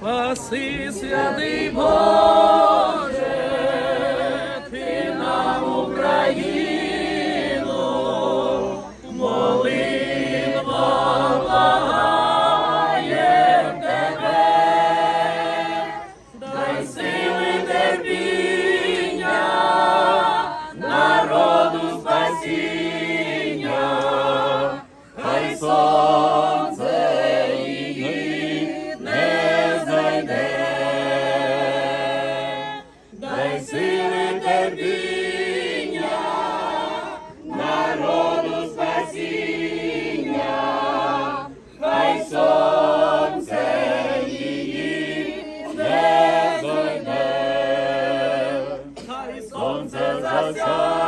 спаси святий Боже, ти нам Україну, молитва благає тебе, дай сили тобі. дай сили терпіння, народу спасіння, хай сонце її не зойде, хай сонце засяє.